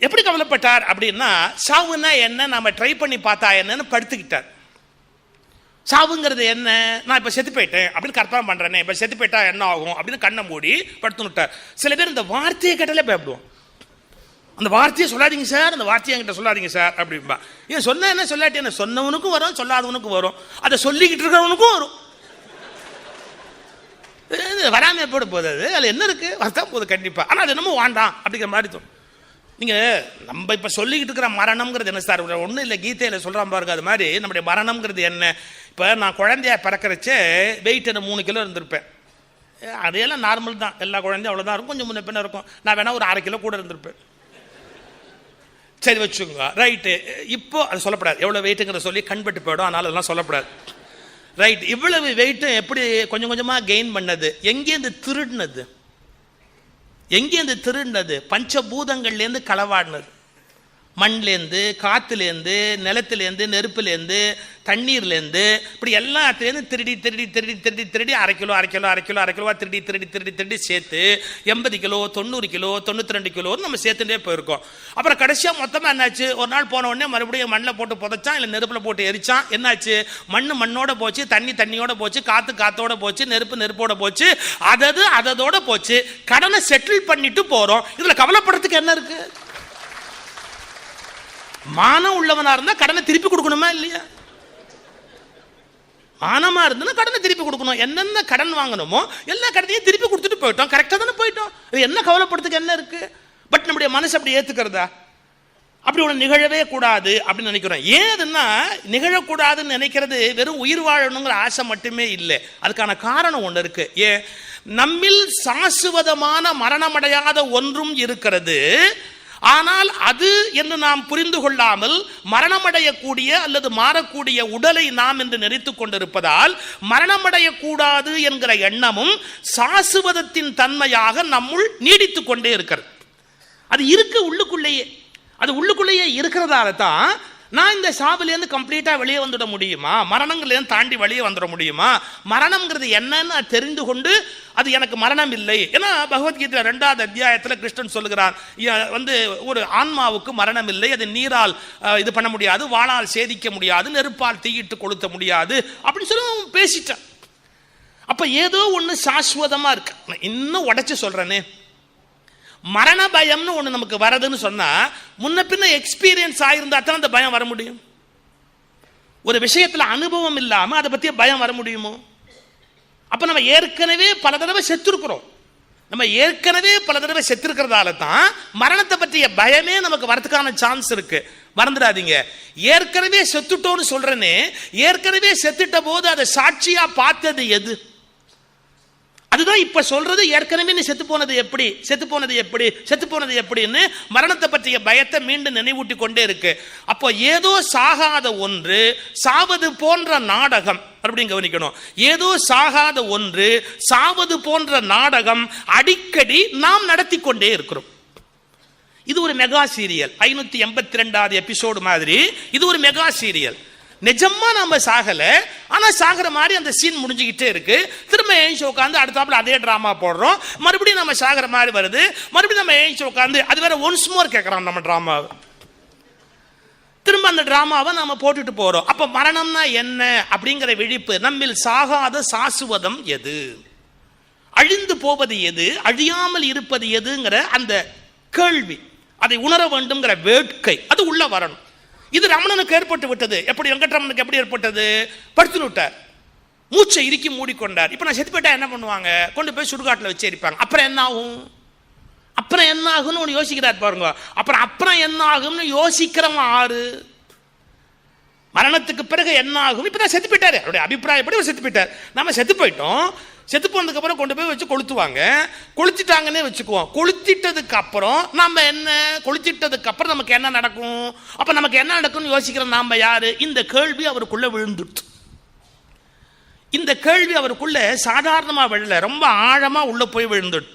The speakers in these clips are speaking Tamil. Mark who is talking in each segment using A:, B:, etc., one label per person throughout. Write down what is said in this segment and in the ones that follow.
A: எப்படி கவலைப்பட்டார் அப்படின்னா சாவுன்னா என்ன நாம ட்ரை பண்ணி பார்த்தா என்னன்னு படுத்துக்கிட்டார். சாவுங்கிறது என்ன? நான் இப்போ செத்து போயிட்டேன் அப்படின்னு கற்பனை பண்ணுறேனே இப்போ செத்து போயிட்டா என்ன ஆகும் அப்படின்னு கண்ணை மூடி படுத்துனுட்டார் சில பேர் இந்த வார்த்தையை கேட்டாலே பயப்படுவோம் அந்த வார்த்தையை சொல்லாதீங்க சார் அந்த வார்த்தையை என்கிட்ட சொல்லாதீங்க சார் அப்படின்பா ஏன் சொன்ன என்ன சொல்லாட்டி என்ன சொன்னவனுக்கும் வரும் சொல்லாதவனுக்கும் வரும். அதை சொல்லிக்கிட்டு இருக்கிறவனுக்கும் வரும். வராமல் வராம எப்படி போகுது அது. அதில் என்ன இருக்குது வரதான் போகுது கண்டிப்பாக ஆனால் அது என்னமோ வாண்டாம் அப்படிங்கிற மாதிரி தோணும். நீங்கள் நம்ம இப்போ சொல்லிக்கிட்டு இருக்கிற மரணம்ங்கிறது என்ன சார்? ஒன்றும் இல்லை கீதையில் சொல்கிறான் பாருங்க அது மாதிரி நம்முடைய மரணம்ங்கிறது என்ன? இப்போ நான் குழந்தைய பிறக்கிறச்சே வெயிட் என்ன மூணு கிலோ இருந்திருப்பேன். அதையெல்லாம் நார்மல் தான். எல்லா குழந்தையும் அவ்வளோதான் இருக்கும். கொஞ்சம் முன்ன பின்ன இருக்கும். நான் வேணால் ஒரு அரை கிலோ கூட இருந்திருப்பேன். சரி வச்சுக்கோங்க. ரைட்டு இப்போ அது சொல்லப்படாது. எவ்வளோ வெயிட்டுங்கிற சொல்லி கண்பட்டு போயிடும். அதனால அதெல்லாம் சொல்லப்படாது. ரைட் இவ்வளவு வெயிட்டும் எப்படி கொஞ்சம் கொஞ்சமாக கெயின் பண்ணது? எங்கேருந்து திருடினது? எங்கேருந்து திருடினது? பஞ்சபூதங்கள்லேருந்து களவாடினது. மண்லேருந்து காற்றுலேருந்து நிலத்துலேருந்து நெருப்புலேருந்து தண்ணீர்லேருந்து இப்படி எல்லாத்துலேருந்து திருடி திருடி திருடி திருடி திருடி அரை கிலோ அரை கிலோ அரை கிலோ அரை கிலோவா திருடி திருடி திருடி திருடி சேர்த்து எண்பது கிலோ தொண்ணூறு கிலோ தொண்ணூற்றி ரெண்டு கிலோன்னு நம்ம சேர்த்துட்டே போயிருக்கோம். அப்புறம் கடைசியாக மொத்தமாக என்னாச்சு? ஒரு நாள் போன உடனே மறுபடியும் மண்ணில் போட்டு புதைச்சான் இல்லை நெருப்பில் போட்டு எரிச்சான். என்னாச்சு? மண் மண்ணோட போச்சு தண்ணி தண்ணியோட போச்சு காற்று காற்றோட போச்சு நெருப்பு நெருப்போட போச்சு அதது அததோட போச்சு. கடனை செட்டில் பண்ணிட்டு போகிறோம் இதில் கவலைப்படுறதுக்கு என்ன இருக்குது மானம் உள்ளவனா இருந்தா கடனை திருப்பி கொடுக்கணுமா இல்லையா? மானமா இருந்ததுன்னா கடனை திருப்பி கொடுக்கணும். என்னென்ன கடன் வாங்கணுமோ எல்லா கடனையும் திருப்பி கொடுத்துட்டு போயிட்டோம். கரெக்டாக தானே போயிட்டோம். இது என்ன கவலைப்படுறதுக்கு என்ன இருக்கு? பட் நம்முடைய மனசு அப்படி ஏத்துக்கிறதா? அப்படி ஒன்று நிகழவே கூடாது அப்படின்னு நினைக்கிறோம். ஏன் அதுன்னா நிகழக்கூடாதுன்னு நினைக்கிறது வெறும் உயிர் வாழணுங்கிற ஆசை மட்டுமே இல்லை. அதுக்கான காரணம் ஒன்று இருக்கு. ஏன்? நம்மில் சாசுவதமான மரணமடையாத ஒன்றும் இருக்கிறது. ஆனால் அது என்று நாம் புரிந்து கொள்ளாமல் மரணமடையக்கூடிய அல்லது மாறக்கூடிய உடலை நாம் என்று நினைத்துக் கொண்டிருப்பதால் மரணமடையக்கூடாது என்கிற எண்ணமும் சாசுவதத்தின் தன்மையாக நம்முள் நீடித்துக் கொண்டே இருக்கிறது. அது இருக்கு உள்ளுக்குள்ளேயே. அது உள்ளுக்குள்ளேயே இருக்கிறதால தான் நான் இந்த சாவிலேருந்து கம்ப்ளீட்டாக வெளியே வந்துட முடியுமா? மரணங்கள்லேருந்து தாண்டி வெளியே வந்துட முடியுமா? மரணம்ங்கிறது என்னன்னு தெரிந்து கொண்டு அது எனக்கு மரணம் இல்லை. ஏன்னா பகவத்கீதையில் ரெண்டாவது அத்தியாயத்தில் கிருஷ்ணன் சொல்லுகிறான் வந்து ஒரு ஆன்மாவுக்கு மரணம் இல்லை. அது நீரால் இது பண்ண முடியாது. வாளால் சேதிக்க முடியாது. நெருப்பால் தீயிட்டு கொளுத்த முடியாது. அப்படின்னு சொல்லி அவன் பேசிட்டான். ஏதோ ஒன்று சாஸ்வதமாக இருக்கு. நான் இன்னும் உடச்சி சொல்கிறேனே மரண பயம்னு ஒன்று நமக்கு வரதுன்னு சொன்னால் முன்ன பின்ன எக்ஸ்பீரியன்ஸ் ஆயிருந்தா தான் அந்த பயம் வர முடியும். ஒரு விஷயத்தில் அனுபவம் இல்லாமல் அதை பற்றிய பயம் வர முடியுமோ? அப்போ நம்ம ஏற்கனவே பல தடவை செத்துருக்குறோம். நம்ம ஏற்கனவே பல தடவை செத்துருக்கிறதால தான் மரணத்தை பற்றிய பயமே நமக்கு வரதுக்கான சான்ஸ் இருக்கு. மறந்துடாதீங்க. ஏற்கனவே செத்துட்டோன்னு சொல்றேன்னு ஏற்கனவே செத்துட்ட போது அதை சாட்சியா பார்த்தது எது? அதுதான் இப்ப சொல்றது ஏற்கனவே நீ செத்து போனது எப்படி? செத்து போனது எப்படி? செத்து போனது எப்படின்னு மரணத்தை பற்றிய பயத்தை மீண்டும் நினைவூட்டி கொண்டே இருக்கு. அப்போ ஏதோ சாகாத ஒன்று சாவது போன்ற நாடகம் மறுபடியும் கவனிக்கணும். ஏதோ சாகாத ஒன்று சாவது போன்ற நாடகம் அடிக்கடி நாம் நடத்தி கொண்டே இருக்கிறோம். இது ஒரு மெகா சீரியல். ஐநூத்தி எண்பத்தி ரெண்டாவது எபிசோடு மாதிரி இது ஒரு மெகா சீரியல். நிஜமா நம்ம சாகல ஆனா சாகிற மாதிரி அந்த சீன் முடிஞ்சுக்கிட்டே இருக்கு. திரும்ப ஏஞ்சி உட்காந்து அடுத்தாப்புல அதே டிராமா போடுறோம். மறுபடியும் நம்ம சாகிற மாதிரி வருது. மறுபடியும் நம்ம ஏஞ்சி உட்காந்து அது வேற ஒன்ஸ் மோர் கேட்கறோம் நம்ம டிராமாவை திரும்ப அந்த டிராமாவை நம்ம போட்டுட்டு போறோம். அப்ப மரணம்னா என்ன அப்படிங்கிற விழிப்பு நம்மில் சாகாத சாசுவதம் எது? அழிந்து போவது எது? அழியாமல் இருப்பது எதுங்கிற அந்த கேள்வி. அதை உணர வேண்டும்ங்கிற வேட்கை. அது உள்ள வரணும். இது ரமணனுக்கு ஏற்பட்டு விட்டது. எப்படி வெங்கட்ரமனுக்கு எப்படி ஏற்பட்டது? படுத்து விட்டார் மூச்சை இறுக்கி மூடிக்கொண்டார். இப்போ நான் செத்து போயிட்டா என்ன பண்ணுவாங்க? கொண்டு போய் சுடுகாட்டில் வச்சு எரிப்பாங்க. அப்புறம் என்ன ஆகும்? அப்புறம் என்ன ஆகும்னு ஒன்று யோசிக்கிறார் பாருங்க. அப்புறம் அப்புறம் என்ன ஆகும்னு யோசிக்கிறவன் ஆறு. மரணத்துக்கு பிறகு என்ன ஆகும்? இப்போ தான் செத்து போயிட்டாரு அவருடைய அபிப்பிராயப்படி அவர் செத்து போயிட்டார் நம்ம செத்து போயிட்டோம். செத்து போனதுக்கு அப்புறம் கொண்டு போய் வச்சு கொளுத்துவாங்க. கொளுத்திட்டாங்கன்னே வச்சுக்குவோம். கொளுத்திட்டதுக்கு அப்புறம் நம்ம என்ன? கொளுத்திட்டதுக்கு அப்புறம் நமக்கு என்ன நடக்கும்? அப்ப நமக்கு என்ன நடக்கும்னு யோசிக்கிற நாம யாரு? இந்த கேள்வி அவருக்குள்ள விழுந்துடுச்சு இந்த கேள்வி அவருக்குள்ள சாதாரணமா விழல. ரொம்ப ஆழமா உள்ள போய் விழுந்துட்டு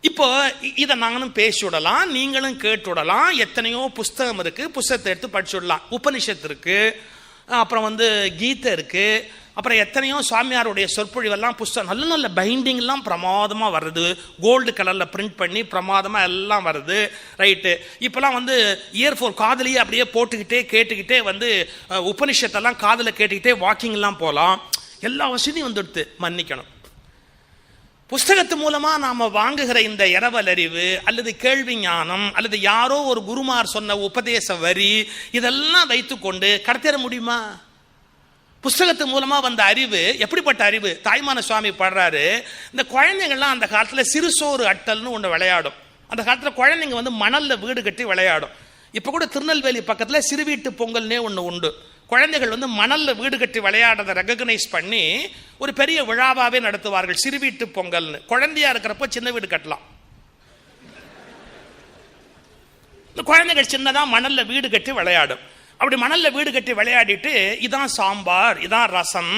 A: இப்போ இதை நாங்களும் பேசி விடலாம் நீங்களும் கேட்டு விடலாம். எத்தனையோ புஸ்தகம் இருக்கு. புஸ்தகத்தை எடுத்து படிச்சு விடலாம். உபனிஷத்து இருக்குது அப்புறம் வந்து கீதை இருக்குது அப்புறம் எத்தனையோ சுவாமியாருடைய சொற்பொழிவெல்லாம் புஸ்தகம் நல்ல நல்ல பைண்டிங்லாம் பிரமாதமாக வருது. கோல்டு கலரில் பிரிண்ட் பண்ணி பிரமாதமாக எல்லாம் வருது. ரைட்டு இப்போலாம் வந்து இயர்ஃபோன் காதுலேயே அப்படியே போட்டுக்கிட்டே கேட்டுக்கிட்டே வந்து உபனிஷத்தெல்லாம் காதில் கேட்டுக்கிட்டே வாக்கிங்லாம் போகலாம் எல்லா வசதியும் வந்துடுது. மன்னிக்கணும். புஸ்தகத்து மூலமாக நாம் வாங்குகிற இந்த இரவல் அறிவு அல்லது கேள்வி ஞானம் அல்லது யாரோ ஒரு குருமார் சொன்ன உபதேச வரி இதெல்லாம் வைத்துக்கொண்டு கடத்திட முடியுமா? புஸ்தகத்து மூலமாக வந்த அறிவு எப்படிப்பட்ட அறிவு? தாய்மான சுவாமி பாடுறாரு இந்த குழந்தைங்கள்லாம் அந்த காலத்தில் சிறுசோறு அட்டல்னு ஒன்று விளையாடும். அந்த காலத்தில் குழந்தைங்க வந்து மணலில் வீடு கட்டி விளையாடும். இப்போ கூட திருநெல்வேலி பக்கத்தில் சிறுவீட்டு பொங்கல்னே ஒன்று உண்டு. குழந்தைகள் வந்து மணலில் வீடு கட்டி விளையாடுறதை ரெகக்னைஸ் பண்ணி ஒரு பெரிய விழாவாகவே நடத்துவார்கள். சிறு வீட்டு பொங்கல்னு. குழந்தையா இருக்கிறப்போ சின்ன வீடு கட்டலாம். இந்த குழந்தைகள் சின்னதாக மணலில் வீடு கட்டி விளையாடும். அப்படி மணலில் வீடு கட்டி விளையாடிட்டு இதான் சாம்பார் இதான் ரசம்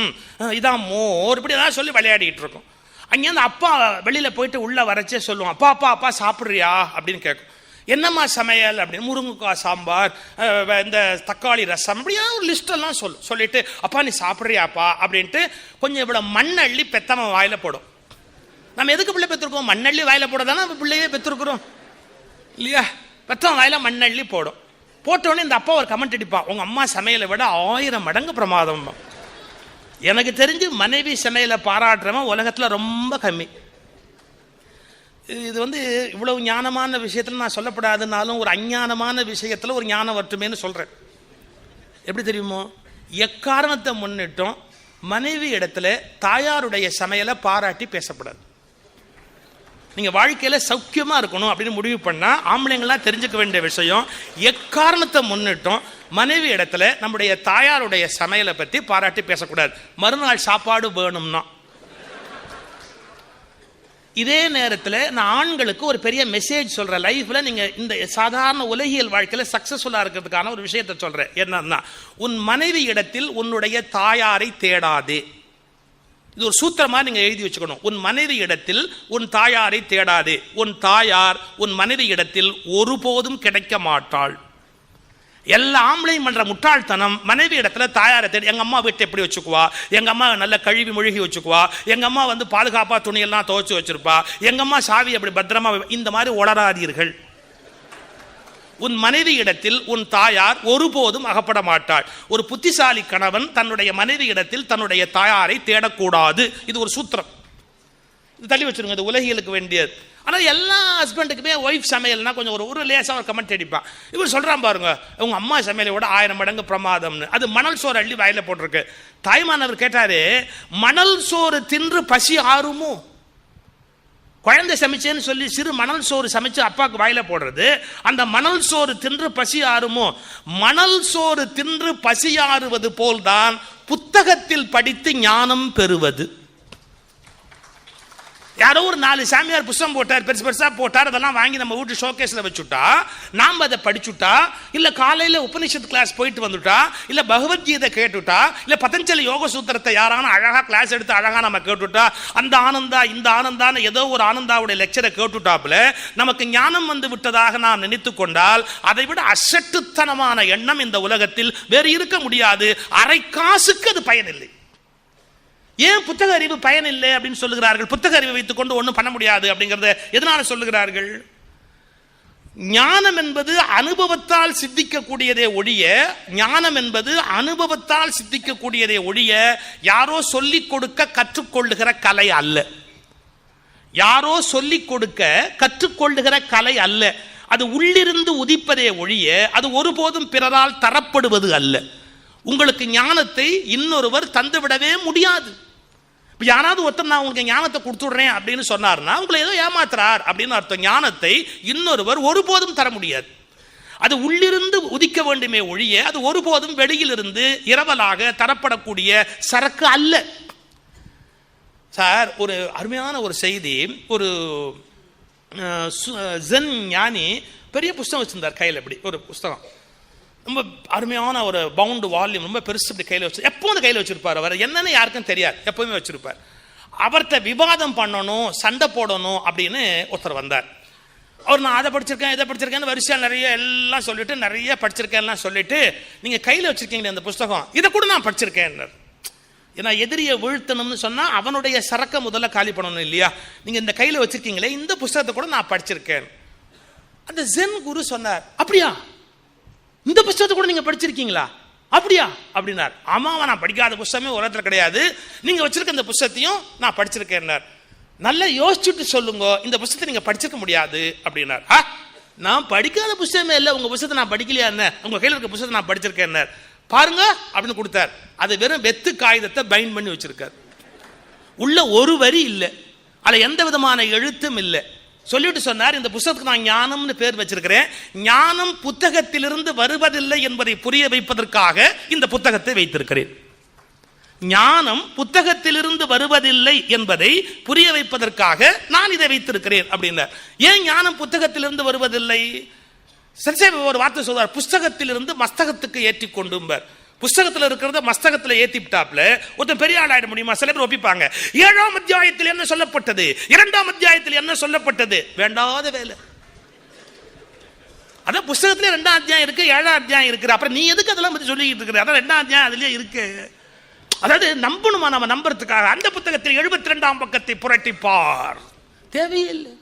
A: இதான் மோர் இப்படி ஏதாவது சொல்லி விளையாடிட்டு இருக்கும். அங்கேருந்து அப்பா வெளியில் போயிட்டு உள்ளே வரச்சே சொல்லுவோம் அப்பா அப்பா அப்பா சாப்பிட்றியா? அப்படின்னு கேட்கும். என்னம்மா சமையல் அப்படின்னு முருங்கைக்காய் சாம்பார் இந்த தக்காளி ரசம் அப்படியா ஒரு லிஸ்டெல்லாம் சொல்லு சொல்லிட்டு அப்பா நீ சாப்பிட்றியாப்பா? அப்படின்ட்டு கொஞ்சம் இவ்வளோ மண் அள்ளி பெத்தவன் வாயில போடும். நம்ம எதுக்கு பிள்ளை பெற்றிருக்கோம் மண்ணள்ளி வாயில் போட தானே நம்ம பிள்ளையே பெற்றிருக்கிறோம் இல்லையா? பெத்தவன் வாயில் மண்ணள்ளி போடும். போட்டோடனே இந்த அப்பா ஒரு கமெண்ட் அடிப்பான் உங்கள் அம்மா சமையலை விட ஆயிரம் மடங்கு பிரமாதம் எனக்கு தெரிஞ்சு மனைவி சமையலை பாராட்டுறவன் உலகத்தில் ரொம்ப கம்மி. இது வந்து இவ்வளவு ஞானமான விஷயத்தில் நான் சொல்லப்படாதுனாலும் ஒரு அஞ்ஞானமான விஷயத்தில் ஒரு ஞானம் வரட்டுமேன்னு சொல்கிறேன் எப்படி தெரியுமோ? எக்காரணத்தை முன்னிட்டும் மனைவி இடத்துல தாயாருடைய சமையலை பாராட்டி பேசப்படாது. நீங்கள் வாழ்க்கையில் சௌக்கியமாக இருக்கணும் அப்படின்னு முடிவு பண்ணால் ஆம்பளைங்களாம் தெரிஞ்சுக்க வேண்டிய விஷயம் எக்காரணத்தை முன்னிட்டும் மனைவி இடத்துல நம்முடைய தாயாருடைய சமையலை பற்றி பாராட்டி பேசக்கூடாது. மறுநாள் சாப்பாடு வேணும்னா. இதே நேரத்தில் நான் ஆண்களுக்கு ஒரு பெரிய மெசேஜ் சொல்கிறேன் லைஃப்பில் நீங்கள் இந்த சாதாரண உலகியல் வாழ்க்கையில் சக்ஸஸ்ஃபுல்லாக இருக்கிறதுக்கான ஒரு விஷயத்தை சொல்கிறேன் என்னன்னா உன் மனைவி இடத்தில் உன்னுடைய தாயாரை தேடாதே. இது ஒரு சூத்திரமாக நீங்கள் எழுதி வச்சுக்கணும். உன் மனைவி இடத்தில் உன் தாயாரை தேடாதே. உன் தாயார் உன் மனைவி இடத்தில் ஒருபோதும் கிடைக்க மாட்டாள். எல்லா ஆம்பளையும் பண்ணுற முட்டாள்தனம். மனைவி இடத்துல தாயாரை தேடி எங்கள் அம்மா வீட்டை எப்படி வச்சுக்குவா? எங்கள் அம்மா நல்ல கழுவி முழுகி வச்சுக்குவா? எங்கள் அம்மா வந்து பாதுகாப்பாக துணியெல்லாம் துவைச்சு வச்சுருப்பா? எங்கள் அம்மா சாவி அப்படி பத்திரமா இந்த மாதிரி உளராதீர்கள் உன் மனைவி இடத்தில் உன் தாயார் ஒருபோதும் அகப்பட மாட்டாள். ஒரு புத்திசாலி கணவன் தன்னுடைய மனைவி இடத்தில் தன்னுடைய தாயாரை தேடக்கூடாது. இது ஒரு சூத்திரம். தள்ளி வச்சிருங்க இது உலகியலுக்கு வேண்டியது. ஆனால் எல்லா ஹஸ்பண்டுக்குமே ஒய்ஃப் சமையல்னா கொஞ்சம் ஒரு ஒரு லேசாக ஒரு கமெண்ட் அடிப்பான் இவர் சொல்கிறான் பாருங்க உங்க அம்மா சமையலை விட ஆயிரம் மடங்கு பிரமாதம்னு. அது மணல் சோறு அள்ளி வாயில போட்டிருக்கு. தாய்மானவர் கேட்டாரு மணல் சோறு தின்று பசி ஆறுமோ? குழந்தை சமைச்சேன்னு சொல்லி சிறு மணல் சோறு சமைச்சு அப்பாவுக்கு வாயில போடுறது அந்த மணல் சோறு தின்று பசி ஆறுமோ? மணல் சோறு தின்று பசி ஆறுவது போல்தான் புத்தகத்தில் படித்து ஞானம் பெறுவது. யாரோ ஒரு நாலு சாமியார் புஸ்தம் போட்டார் பெருசு பெருசாக போட்டார் அதெல்லாம் வாங்கி நம்ம வீட்டு ஷோகேஸில் வச்சுட்டா நாம் அதை படிச்சுட்டா இல்லை காலையில் உபனிஷத் கிளாஸ் போயிட்டு வந்துட்டா இல்லை பகவத்கீதை கேட்டுட்டா இல்லை பதஞ்சலி யோக சூத்திரத்தை யாரான அழகாக கிளாஸ் எடுத்து அழகாக நம்ம கேட்டுட்டா அந்த ஆனந்தா இந்த ஆனந்தான ஏதோ ஒரு ஆனந்தாவுடைய லெக்சரை கேட்டுட்டாப்புல நமக்கு ஞானம் வந்து விட்டதாக நான் நினைத்து கொண்டால் அதை விட அசட்டுத்தனமான எண்ணம் இந்த உலகத்தில் வேறு இருக்க முடியாது. அரை காசுக்கு அது பயனில்லை. ஏன் புத்தக அறிவு பயன் இல்லை அப்படின்னு சொல்லுகிறார்கள்? புத்தக அறிவை வைத்துக்கொண்டு ஒன்றும் பண்ண முடியாது அப்படிங்கறத எதனால சொல்லுகிறார்கள்? ஞானம் என்பது அனுபவத்தால் சித்திக்கக்கூடியதே ஒழிய ஞானம் என்பது அனுபவத்தால் சித்திக்கக்கூடியதே ஒழிய யாரோ சொல்லிக் கொடுக்க கற்றுக்கொள்ளுகிற கலை அல்ல. யாரோ சொல்லிக் கொடுக்க கற்றுக்கொள்ளுகிற கலை அல்ல. அது உள்ளிருந்து உதிப்பதே ஒழிய அது ஒருபோதும் பிறரால் தரப்படுவது அல்ல. உங்களுக்கு ஞானத்தை இன்னொருவர் தந்துவிடவே முடியாது. இப்போ யாராவது ஒருத்தர் நான் உங்களுக்கு ஞானத்தை கொடுத்துடுறேன் அப்படின்னு சொன்னார்னா உங்களை ஏதோ ஏமாத்துறார் அப்படின்னு அர்த்தம். ஞானத்தை இன்னொருவர் ஒருபோதும் தர முடியாது. அது உள்ளிருந்து உதிக்க வேண்டுமே ஒழிய அது ஒருபோதும் வெளியிலிருந்து இரவலாக தரப்படக்கூடிய சரக்கு அல்ல. சார் ஒரு அருமையான ஒரு செய்தி ஒரு சு- ஜென் ஞானி பெரிய புஸ்தகம் வச்சிருந்தார் கையில் இப்படி ஒரு புஸ்தகம். ரொம்ப அருமையான ஒரு பவுண்டு வால்யூம் ரொம்ப பெருசு இப்படி கையில் வச்சு எப்போதும் கையில் வச்சுருப்பார் அவர். என்னன்னு யாருக்கும் தெரியாது. எப்பவுமே வச்சுருப்பார். அவர்கிட்ட விவாதம் பண்ணணும் சண்டை போடணும் அப்படின்னு ஒருத்தர் வந்தார். அவர் நான் அதை படிச்சிருக்கேன் இதை படிச்சிருக்கேன்னு வரிசையாக நிறைய எல்லாம் சொல்லிட்டு நிறைய படிச்சிருக்கேன்லாம் சொல்லிட்டு நீங்கள் கையில் வச்சிருக்கீங்களே அந்த புஸ்தகம் இதை கூட நான் படிச்சிருக்கேன் ஏன்னா எதிரியை வீழ்த்தணும்னு சொன்னால் அவனுடைய சரக்கை முதல்ல காலி பண்ணணும் இல்லையா? நீங்கள் இந்த கையில் வச்சிருக்கீங்களே இந்த புஸ்தகத்தை கூட நான் படிச்சிருக்கேன். அந்த ஜென் குரு சொன்னார் அப்படியா? இந்த புஸ்தகத்தை கூட நீங்க படிச்சிருக்கீங்களா? அப்படியா? அப்படின்னார். ஆமாவா நான் படிக்காத புஸ்தகமே உலகத்தில் கிடையாது. நீங்க வச்சிருக்க இந்த புஸ்தகத்தையும் நான் படிச்சிருக்கேன்னார் நல்லா யோசிச்சுட்டு சொல்லுங்க இந்த புஸ்தகத்தை நீங்க படிச்சிருக்க முடியாது அப்படின்னார். ஆ நான் படிக்காத புஸ்தகமே இல்லை உங்க புஸ்தத்தை நான் படிக்கலையா என்ன? உங்க கையில் இருக்க புஸ்தகத்தை நான் படிச்சிருக்கேன் பாருங்க அப்படின்னு கொடுத்தார். அது வெறும் வெத்து காகிதத்தை பைண்ட் பண்ணி வச்சிருக்கார். உள்ள ஒரு வரி இல்லை. அதுல எந்த விதமான எழுத்தும் இல்லை. சொல்லிட்டு சொன்னார் இந்த புத்தகத்துக்கு நான் ஞானம்னு பேர் வச்சிருக்கிறேன். ஞானம் புத்தகத்திலிருந்து வருவதில்லை என்பதை புரிய வைப்பதற்காக இந்த புத்தகத்தை வைத்திருக்கிறேன். ஞானம் புத்தகத்திலிருந்து வருவதில்லை என்பதை புரிய வைப்பதற்காக நான் இதை வைத்திருக்கிறேன் அப்படின்னார் ஏன் ஞானம் புத்தகத்திலிருந்து வருவதில்லை? சரி ஒரு வார்த்தை சொல்வார் புஸ்தகத்திலிருந்து மஸ்தகத்துக்கு ஏற்றி கொண்டும்பர். புஸ்தகத்தில் இருக்கிறத மஸ்தகத்தில் ஏத்திட்டாப்ல ஒருத்தன் பெரிய ஆள் ஆயிட முடியுமா? சில பேர் ஒப்பிப்பாங்க. ஏழாம் அத்தியாயத்தில் என்ன சொல்லப்பட்டது? இரண்டாம் அத்தியாயத்தில் என்ன சொல்லப்பட்டது? வேண்டாத வேலை. அதான் புஸ்தகத்துல ரெண்டாம் அத்தியாயம் இருக்கு ஏழாம் அத்தியாயம் இருக்கு. அப்புறம் நீ எதுக்கு அதெல்லாம் பத்தி சொல்லிக்கிட்டு இருக்கிற? அதான் ரெண்டாம் அத்தியாயம் அதுலயே இருக்கு. அதாவது நம்பணுமா நம்ம நம்புறதுக்காக? அந்த புத்தகத்தில் எழுபத்தி ரெண்டாம் பக்கத்தை புரட்டிப்பார். தேவையில்லை.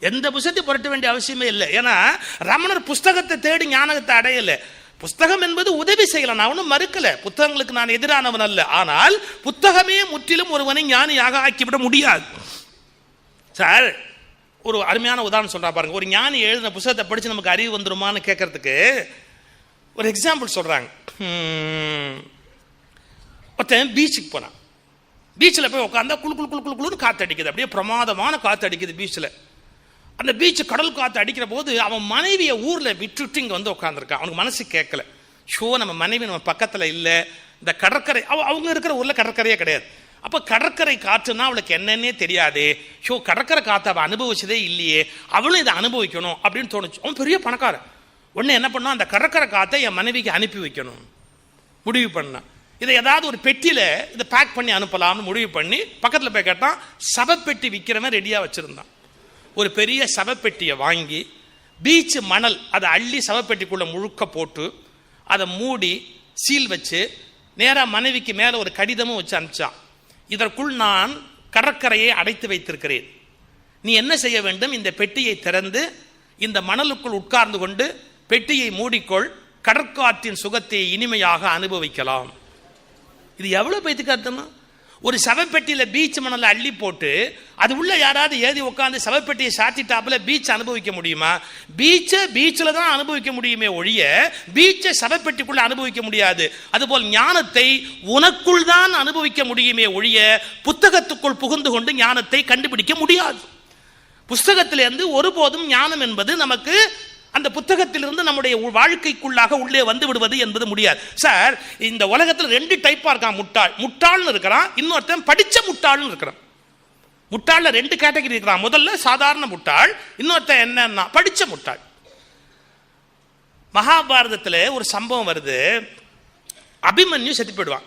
A: எந்த புஸ்தத்தை புரட்ட வேண்டிய அவசியமே இல்லை. ஏன்னா ரமணர் புஸ்தகத்தை தேடி ஞானகத்தை அடையலை. புஸ்தகம் என்பது உதவி செய்யலாம் நான் ஒன்றும் மறுக்கல. புத்தகங்களுக்கு நான் எதிரானவன் அல்ல. ஆனால் புத்தகமே முற்றிலும் ஒருவனை ஞானியாக ஆக்கிவிட முடியாது. சார் ஒரு அருமையான உதாரணம் சொல்றா பாருங்க. ஒரு ஞானி எழுதின புத்தகத்தை படிச்சு நமக்கு அறிவு வந்துருமான்னு கேட்கறதுக்கு ஒரு எக்ஸாம்பிள் சொல்றாங்க. ஒருத்தன் பீச்சுக்கு போனான். பீச்சில் போய் உட்காந்தா குளு குளு குழு குளு குளுன்னு காற்று அடிக்குது அப்படியே பிரமாதமான காற்று அடிக்குது பீச்சில் அந்த பீச் கடல் காற்று அடிக்கிற போது அவன் மனைவியை ஊரில் விட்டுட்டு இங்கே வந்து உட்காந்துருக்கான் அவனுக்கு மனசு கேட்கல. ஷோ நம்ம மனைவி நம்ம பக்கத்தில் இல்லை. இந்த கடற்கரை அவ அவங்க இருக்கிற ஊரில் கடற்கரையே கிடையாது. அப்போ கடற்கரை காற்றுனா அவளுக்கு என்னன்னே தெரியாது. ஷோ கடற்கரை காற்று அவள் அனுபவிச்சதே இல்லையே. அவளும் இதை அனுபவிக்கணும் அப்படின்னு தோணுச்சு. அவன் பெரிய பணக்காரன். உடனே என்ன பண்ணான்? அந்த கடற்கரை காற்றை என் மனைவிக்கு அனுப்பி வைக்கணும். முடிவு பண்ணான். இதை ஏதாவது ஒரு பெட்டியில் இதை பேக் பண்ணி அனுப்பலாம்னு முடிவு பண்ணி பக்கத்தில் போய் கேட்டான் சவப்பெட்டி விற்கிறவன் ரெடியாக வச்சுருந்தான். ஒரு பெரிய சவப்பெட்டியை வாங்கி பீச் மணல் அதை அள்ளி சவப்பெட்டிக்குள்ளே முழுக்க போட்டு அதை மூடி சீல் வச்சு நேராக மனைவிக்கு மேலே ஒரு கடிதமும் வச்சு அனுப்பிச்சான். இதற்குள் நான் கடற்கரையை அடைத்து வைத்திருக்கிறேன். நீ என்ன செய்ய வேண்டும்? இந்த பெட்டியை திறந்து இந்த மணலுக்குள் உட்கார்ந்து கொண்டு பெட்டியை மூடிக்கொள் கடற்காற்றின் சுகத்தை இனிமையாக அனுபவிக்கலாம். இது எவ்வளோ பேத்துக்கு அர்த்தமா ஒரு சவப்பெட்டியில் பீச் மணலை அள்ளி போட்டு அது உள்ள யாராவது ஏறி உட்காந்து சவப்பெட்டியை சாத்திட்டாப்புல பீச் அனுபவிக்க முடியுமா? பீச்சை பீச்சில் தான் அனுபவிக்க முடியுமே ஒழிய பீச்சை சவப்பெட்டிக்குள்ளே அனுபவிக்க முடியாது. அதுபோல் ஞானத்தை உனக்குள் தான் அனுபவிக்க முடியுமே ஒழிய புத்தகத்துக்குள் புகுந்து கொண்டு ஞானத்தை கண்டுபிடிக்க முடியாது. புஸ்தகத்திலிருந்து ஒருபோதும் ஞானம் என்பது நமக்கு அந்த புத்தகத்திலிருந்து நம்முடைய வாழ்க்கைக்குள்ளாக உள்ளே வந்து விடுவது என்பது முடியாது. சார் இந்த உலகத்தில் ரெண்டு டைப்பா இருக்கான் முட்டாள். முட்டாள்னு இருக்கிறான் இன்னொருத்தன் படிச்ச முட்டாள்னு இருக்கிறான். முட்டாளில் ரெண்டு கேட்டகரி இருக்கிறான். முதல்ல சாதாரண முட்டாள் இன்னொருத்தன் என்னன்னா படிச்ச முட்டாள். மகாபாரதத்தில் ஒரு சம்பவம் வருது. அபிமன்யு செத்து போயிடுவான்.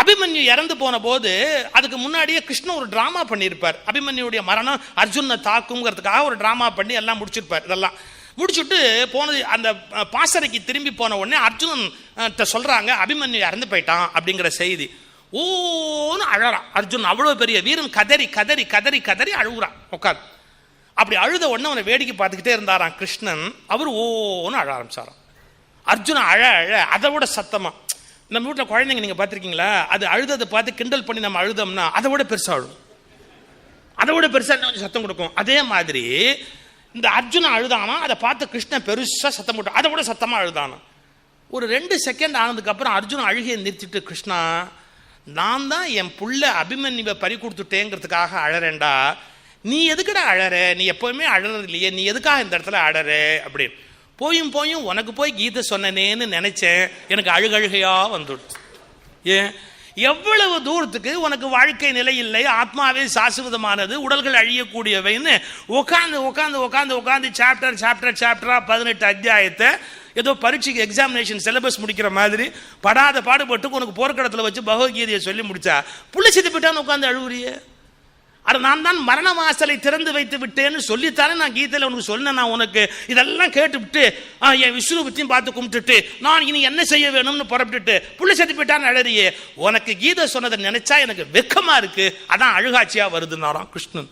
A: அபிமன்யு இறந்து போன போது அதுக்கு முன்னாடியே கிருஷ்ணன் ஒரு டிராமா பண்ணியிருப்பார். அபிமன்யுடைய மரணம் அர்ஜுனை தாக்குங்கிறதுக்காக ஒரு ட்ராமா பண்ணி எல்லாம் முடிச்சிருப்பார் இதெல்லாம். முடிச்சுட்டு போனது அந்த பாசறைக்கு திரும்பி போன உடனே அர்ஜுனன் சொல்கிறாங்க அபிமன்யு இறந்து போயிட்டான் அப்படிங்கிற செய்தி. ஓன்னு அழறான். அர்ஜுன் அவ்வளோ பெரிய வீரன் கதறி கதறி கதறி கதறி அழுகுறான். உட்காந்து அப்படி அழுத உடனே அவனை வேடிக்கை பார்த்துக்கிட்டே இருந்தாராம் கிருஷ்ணன். அவர் ஓன்னு அழ ஆரம்பிச்சாராம். அர்ஜுனன் அழ அழ அதை விட சத்தமாக நம்ம வீட்டில் குழந்தைங்க நீங்கள் பார்த்துருக்கீங்களா? அது அழுததை பார்த்து கிண்டல் பண்ணி நம்ம அழுதோம்னா அதை விட பெருசாக அழும் அதை விட பெருசாக கொஞ்சம் சத்தம் கொடுக்கும். அதே மாதிரி இந்த அர்ஜுனன் அழுதானா? அதை பார்த்து கிருஷ்ணன் பெருசாக சத்தம் போட்டு அதை விட சத்தமாக அழுதானா? ஒரு ரெண்டு செகண்ட் ஆனதுக்கப்புறம் அர்ஜுன் அழுகையை நிறுத்திட்டு கிருஷ்ணா நான் தான் என் புள்ள அபிமன்யுவை பறி கொடுத்துட்டேங்கிறதுக்காக அழறேண்டா நீ எதுக்குடா அழற? நீ எப்போவுமே அழறது இல்லையே நீ எதுக்காக இந்த இடத்துல அழற? அப்படின்னு. போயும் போயும் உனக்கு போய் கீதை சொன்னனேன்னு நினைச்சேன். எனக்கு அழுகழுகையாக வந்துடுச்சு. ஏன்? எவ்வளவு தூரத்துக்கு உனக்கு வாழ்க்கை நிலை இல்லை ஆத்மாவே சாசுவதமானது உடல்கள் அழியக்கூடியவைன்னு உட்காந்து உட்காந்து உட்காந்து உட்காந்து சாப்டர் சாப்டர் சாப்டராக பதினெட்டு அத்தியாயத்தை ஏதோ பரீட்சைக்கு எக்ஸாமினேஷன் சிலபஸ் முடிக்கிற மாதிரி படாத பாடுபட்டு உனக்கு போர்க்கடத்தில் வச்சு பகவத்கீதையை சொல்லி முடிச்சா புள்ளி சித்து போயிட்டான்னு உட்காந்து அழுகுறியே அது நான் தான் மரண வாசலை திறந்து வைத்து விட்டேன்னு சொல்லித்தானே நான் கீதையில் உனக்கு சொன்னேன் நான் உனக்கு இதெல்லாம் கேட்டுவிட்டு என் விஷ்ணு பத்தியும் பார்த்து கும்பிட்டுட்டு நான் இனி என்ன செய்ய வேணும்னு புறப்பட்டுட்டு புள்ளி செத்து போயிட்டான்னு அழறியே உனக்கு கீதை சொன்னதை நினைச்சா எனக்கு வெக்கமாக இருக்கு அதான் அழுகாட்சியாக வருதுன்னாராம் கிருஷ்ணன்.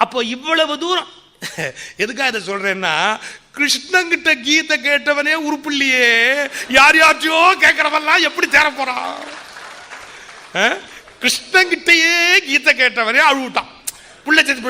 A: அப்போ இவ்வளவு தூரம் எதுக்காக இதை சொல்றேன்னா கிருஷ்ணங்கிட்ட கீதை கேட்டவனே உருப்பில்லையே யார் யார்ட்டையோ கேட்கறவெல்லாம் எப்படி தேர போறான்? கிருஷ்ணன் கிட்டேயே கீதை கேட்டவரே அழுவிட்டான். புள்ள செத்து